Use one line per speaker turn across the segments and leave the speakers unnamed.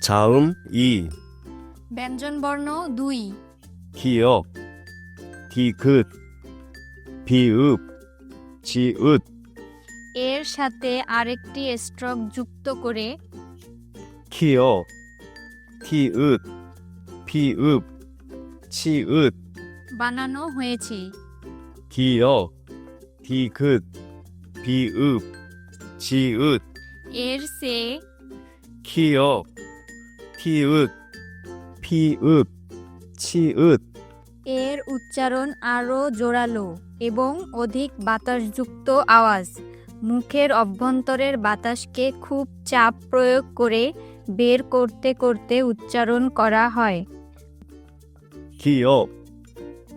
자음 이
ব্যঞ্জনবর্ণ দুই
기역 디귿 비읍 지읒
এর সাথে আরেকটি স্ট্রোক যুক্ত করে
키역 티읒 피읍 치읒
বানানো হয়েছে
기역 디귿 비읍 지읒
এর সে
키역 티읒 피읍 치읒
এর উচ্চারণ আরও জোরালো এবং অধিক বাতাসযুক্ত আওয়াজ মুখের অভ্যন্তরের বাতাসকে খুব চাপ প্রয়োগ করে বের করতে করতে উচ্চারণ করা হয়
기역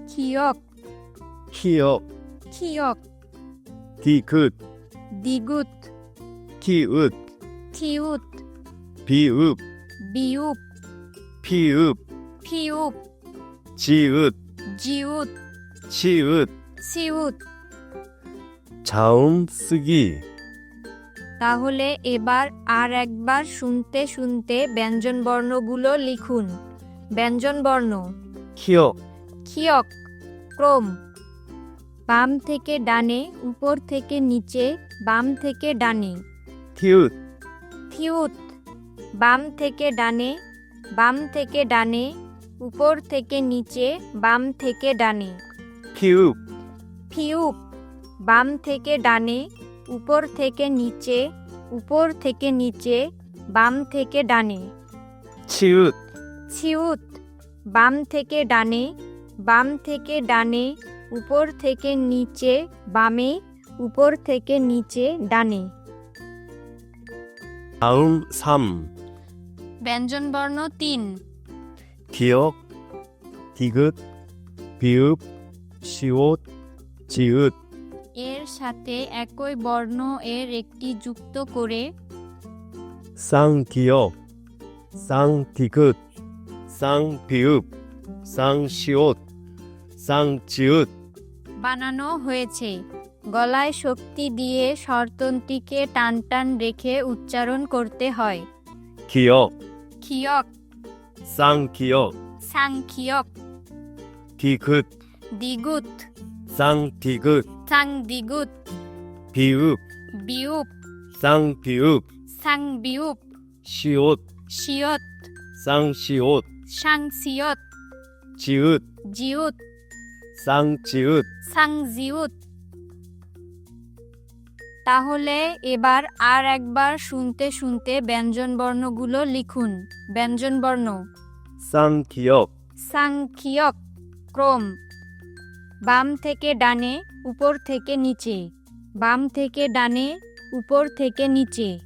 খিয়ক
키역
খিয়ক
디귿
দিগুত
키읒
থিউত
비읍
বিউপ
피읍
ফিউপ
지읒
জিউত
치읒
সিউত
자음 쓰기
তাহলে এবার আর একবার শুনতে শুনতে ব্যঞ্জনবর্ণগুলো লিখুন ব্যঞ্জনবর্ণ
키역
খিয়ক ক্রম বাম থেকে ডানে উপর থেকে নিচে বাম থেকে ডানে
티읒
থিউত বাম থেকে ডানে বাম থেকে ডানে উপর থেকে নিচে বাম থেকে ডানে।
ফিউপ
ফিউপ বাম থেকে ডানে উপর থেকে নিচে উপর থেকে নিচে বাম থেকে ডানে।
ছিউত
ছিউত বাম থেকে ডানে বাম থেকে ডানে উপর থেকে নিচে বামে উপর থেকে নিচে ডানে।
다음 3
ব্যঞ্জনবর্ণ তিন
기역 디귿 비읍 시옷 지읒
এর সাথে একই বর্ণ এর একটি যুক্ত করে
쌍기역 쌍디귿 쌍비읍 쌍시옷 쌍지읒
বানানো হয়েছে গলায় শক্তি দিয়ে স্বরতন্ত্রীকে টান টান রেখে উচ্চারণ করতে হয়
기역
খিয়ক
쌍기역
সাংখিয়ক
디귿
দিগুত
쌍디귿
সাং দিগুত
비읍
বিউপ
쌍비읍
সাং বিউপ
시옷
শিয়ত
쌍시옷
সাং সিয়ত
지읒
জিউত
쌍지읒
সাং জিউত তাহলে এবার আর একবার শুনতে শুনতে ব্যঞ্জনবর্ণগুলো লিখুন। ব্যঞ্জনবর্ণ
সাংখিয়ক
সাংখিয়ক ক্রম। বাম থেকে ডানে উপর থেকে নিচে। বাম থেকে ডানে উপর থেকে নিচে।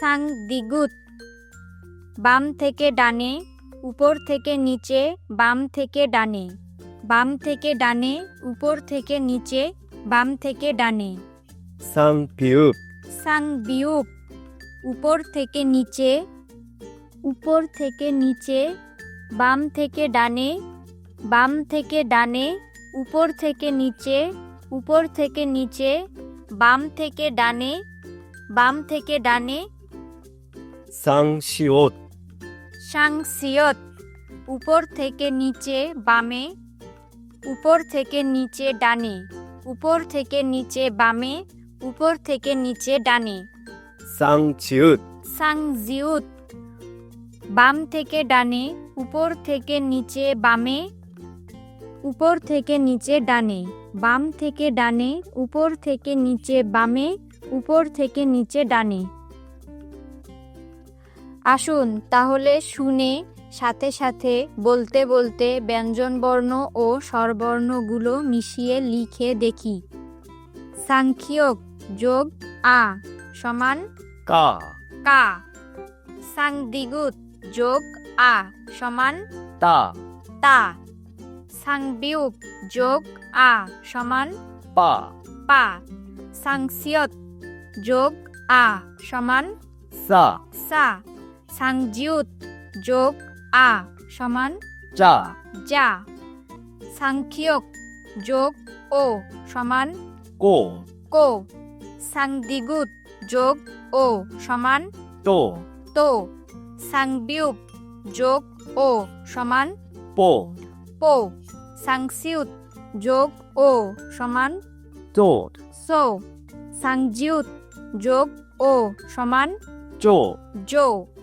সাংদিগুত বাম থেকে ডানে উপর থেকে নিচে বাম থেকে ডানে। বাম থেকে ডানে উপর থেকে নিচে বাম থেকে ডানে। সাংপিউপ। সাংবিউপ। উপর থেকে নিচে। উপর থেকে নিচে। বাম থেকে ডানে। বাম থেকে ডানে। উপর থেকে নিচে। উপর থেকে নিচে। বাম থেকে ডানে। বাম থেকে ডানে।
সাংশিওত
সাংশিওত উপর থেকে নিচে বামে। উপর থেকে নিচে ডানে। উপর থেকে নিচে বামে উপর থেকে নিচে ডানে
쌍지읒
সাংজিউত বাম থেকে ডানে উপর থেকে নিচে বামে উপর থেকে নিচে ডানে বাম থেকে ডানে উপর থেকে নিচে বামে উপর থেকে নিচে ডানে আসুন তাহলে শুনে সাথে সাথে বলতে বলতে ব্যঞ্জনবর্ণ ও স্বরবর্ণগুলো মিশিয়ে লিখে দেখি। সাংখ্যক যোগ আ সমান
কা।
কা। সাংদিগুত যোগ আ সমান
তা।
তা। সাংবিউক যোগ আ সমান
পা।
পা। সাংসিয়ত যোগ আ সমান
সা।
সা। সাংজিউত যোগ আ সমান
যা।
যা। সাংখ্যক যোগ ও সমান
কো।
কো। সাংদিগুত যোগ ও সমান
তো।
তো। সাংবিউপ যোগ ও সমান
পো।
পো। সাংসিউত যোগ ও সমান
তো
সো। সাংজিউত যোগ ও সমান
চো।
জো।